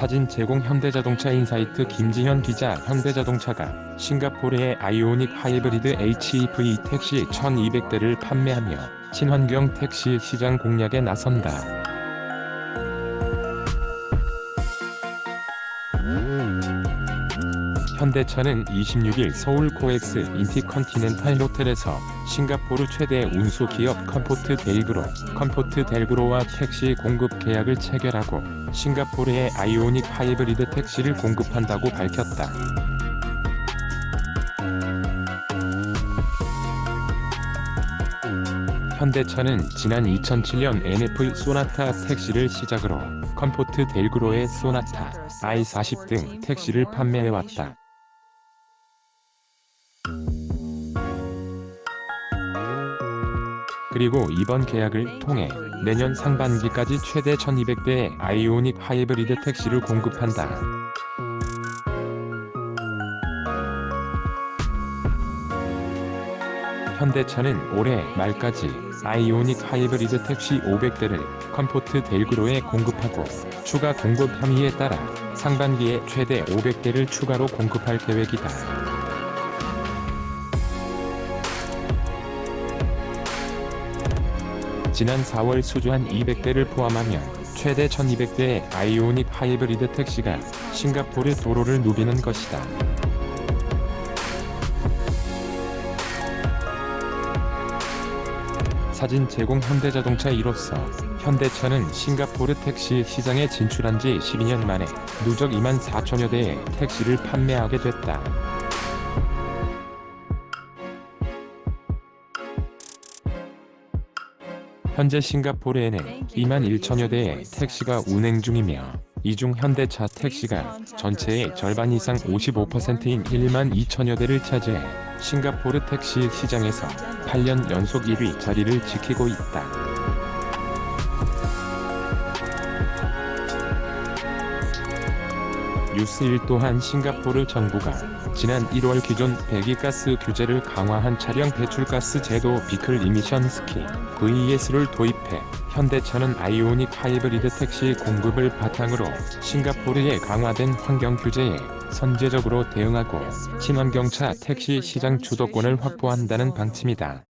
사진 제공 현대자동차 인사이트 김지현 기자 현대자동차가 싱가포르의 아이오닉 하이브리드 HEV 택시 1200대를 판매하며 친환경 택시 시장 공략에 나선다. 현대차는 26일 서울 코엑스 인티컨티넨탈 호텔에서 싱가포르 최대 운수 기업 컴포트 델그로, 컴포트 델그로와 택시 공급 계약을 체결하고 싱가포르의 아이오닉 하이브리드 택시를 공급한다고 밝혔다. 현대차는 지난 2007년 NF 소나타 택시를 시작으로 컴포트 델그로의 소나타, i40 등 택시를 판매해왔다. 그리고 이번 계약을 통해 내년 상반기까지 최대 1200대의 아이오닉 하이브리드 택시를 공급한다. 현대차는 올해 말까지 아이오닉 하이브리드 택시 500대를 컴포트 델그로에 공급하고 추가 공급 함의에 따라 상반기에 최대 500대를 추가로 공급할 계획이다. 지난 4월 수주한 200대를 포함하면 최대 1200대의 아이오닉 하이브리드 택시가 싱가포르 도로를 누비는 것이다. 사진 제공 현대자동차 이로써 현대차는 싱가포르 택시 시장에 진출한 지 12년 만에 누적 2만 4천여 대의 택시를 판매하게 됐다. 현재 싱가포르에는 2만 1천여 대의 택시가 운행 중이며 이중 현대차 택시가 전체의 절반 이상 55%인 1만 2천여 대를 차지해 싱가포르 택시 시장에서 8년 연속 1위 자리를 지키고 있다. 뉴스1 또한 싱가포르 정부가 지난 1월 기존 배기가스 규제를 강화한 차량 배출가스 제도 비클 이미션 스키 VES를 도입해 현대차는 아이오닉 하이브리드 택시 공급을 바탕으로 싱가포르의 강화된 환경 규제에 선제적으로 대응하고 친환경차 택시 시장 주도권을 확보한다는 방침이다.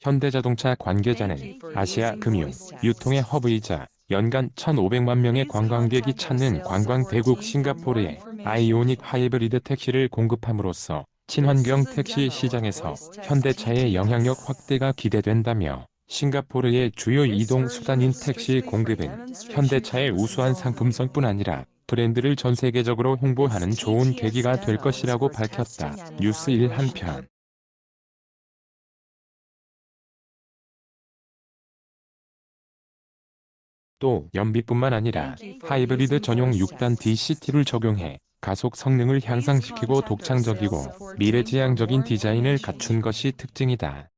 현대자동차 관계자는 아시아 금융, 유통의 허브이자 연간 1,500만 명의 관광객이 찾는 관광 대국 싱가포르에 아이오닉 하이브리드 택시를 공급함으로써 친환경 택시 시장에서 현대차의 영향력 확대가 기대된다며 싱가포르의 주요 이동 수단인 택시 공급은 현대차의 우수한 상품성뿐 아니라 브랜드를 전 세계적으로 홍보하는 좋은 계기가 될 것이라고 밝혔다. 뉴스 1 한편 또 연비뿐만 아니라 하이브리드 전용 6단 DCT를 적용해 가속 성능을 향상시키고 독창적이고 미래지향적인 디자인을 갖춘 것이 특징이다.